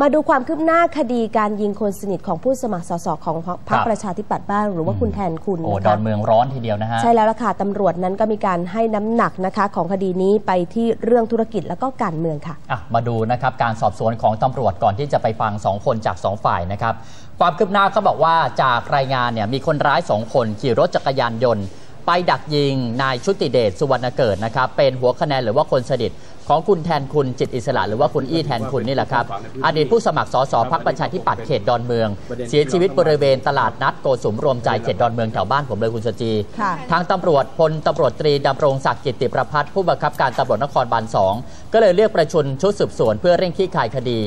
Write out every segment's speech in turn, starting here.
มาดูความคืบหน้าคดีการยิงคนสนิทของผู้สมัครสสของพรรคครับประชาธิปัตย์บ้างหรือว่าคุณแทนคุณโอ้นะดอคะนเมืองร้อนทีเดียวนะฮะใช่แล้วล่ะค่ะตำรวจนั้นก็มีการให้น้ำหนักนะคะของคดีนี้ไปที่เรื่องธุรกิจแล้วก็การเมืองค่ะอะมาดูนะครับการสอบสวนของตำรวจก่อนที่จะไปฟัง 2 คนจาก 2 ฝ่ายนะครับความคืบหน้าเขาบอกว่าจากรายงานเนี่ยมีคนร้าย 2 คนขี่รถจักรยานยนต์ไปดักยิงนายชุติเดชสุวรรณเกิดนะครับเป็นหัวคะแนนหรือว่าคนสนิท ของคุณแทนคุณจิตอิสระ หรือว่าคุณอี้แทนคุณนี่แหละครับอดีตผู้สมัครสสพักประชาธิปัตย์เขตดอนเมือง เสียชีวิตบริเวณตลาดนัดโกสุมรวมใจเขตดอนเมืองแถวบ้านผมเลยคุณสจีค่ะทางตำรวจพลตำรวจตรีดำรงศักดิ์กิติประพัฒน์ผู้บังคับการตำรวจนครบาล2ก็เลยเรียกประชุมชุดสืบสวนเพื่อเร่งคลี่คลายคดี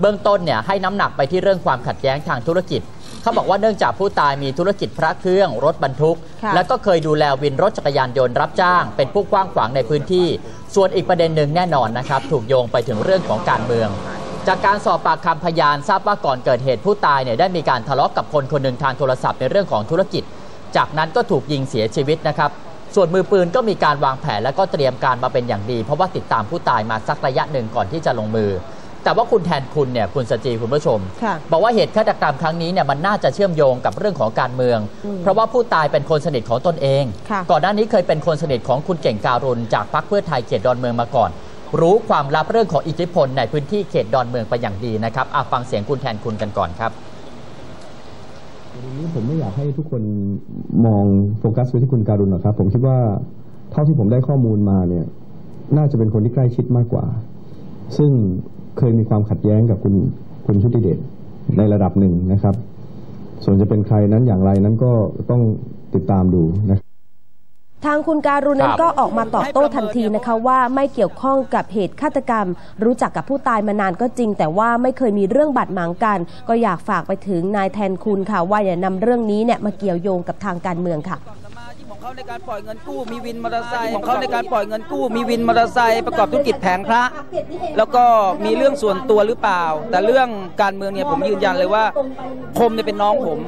เบื้องต้นเนี่ยให้น้ำหนักไปที่เรื่องความขัดแย้งทางธุรกิจ เขาบอกว่าเนื่องจากผู้ตายมีธุรกิจพระเครื่องรถบรรทุกค่ะแล้วก็เคยดูแลวินรถจักรยานยนต์รับจ้าง เป็นผู้กว้างขวางในพื้นที่ ส่วนอีกประเด็นหนึ่งแน่นอนนะครับ ถูกโยงไปถึงเรื่องของการเมือง จากการสอบปากคำพยานทราบว่าก่อนเกิดเหตุผู้ตายเนี่ยได้มีการทะเลาะกับคนคนหนึ่งทางโทรศัพท์ในเรื่องของธุรกิจ จากนั้นก็ถูกยิงเสียชีวิตนะครับส่วนมือปืนก็มีการวางแผนและก็เตรียมการมาเป็นอย่างดี เพราะว่าติดตามผู้ตายมาสักระยะหนึ่งก่อนที่จะลงมือ แต่ว่าคุณแทนคุณเนี่ยคุณสจีคุณผู้ชมค่ะบอกว่าเหตุฆาตกรรมครั้งนี้เนี่ยมันน่าจะเชื่อมโยงกับเรื่องของการเมือง เพราะว่าผู้ตายเป็นคนสนิทของตนเองค่ะก่อนหน้านี้เคยเป็นคนสนิทของคุณเก่งการุณจากพรรคเพื่อไทยเขตดอนเมืองมาก่อน รู้ความลับเรื่องของอิทธิพลในพื้นที่เขตดอนเมืองไปอย่างดีนะครับอะฟังเสียงคุณแทนคุณกันก่อนครับวันนี้ผมไม่อยากให้ทุกคนมองโฟกัสไปที่คุณการุณหรอกครับ ผมคิดว่าเท่าที่ผมได้ข้อมูลมาเนี่ยน่าจะเป็นคนที่ใกล้ชิดมากกว่า ซึ่ง เคยมีความขัดแย้งกับคุณคุณชุติเดชในระดับหนึ่งนะครับ ส่วนจะเป็นใครนั้นอย่างไรนั้นก็ต้องติดตามดูนะครับทางคุณการุณนั้นก็ออกมาตอบโต้ทันทีนะคะว่าไม่เกี่ยวข้องกับเหตุฆาตกรรม รู้จักกับผู้ตายมานานก็จริง แต่ว่าไม่เคยมีเรื่องบาดหมางกัน ก็อยากฝากไปถึงนายแทนคุณค่ะ ว่าอย่านำเรื่องนี้เนี่ยมาเกี่ยวโยงกับทางการเมืองค่ะ เขาในการปล่อยเงินกู้มีวินมอเตอร์ไซค์ของเขาในการปล่อยเงินกู้มีวินมอเตอร์ไซค์ประกอบธุรกิจแผงพระ แล้วก็มีเรื่องส่วนตัวหรือเปล่า แต่เรื่องการเมืองเนี่ยผมยืนยันเลยว่าคมเนี่ยเป็นน้องผม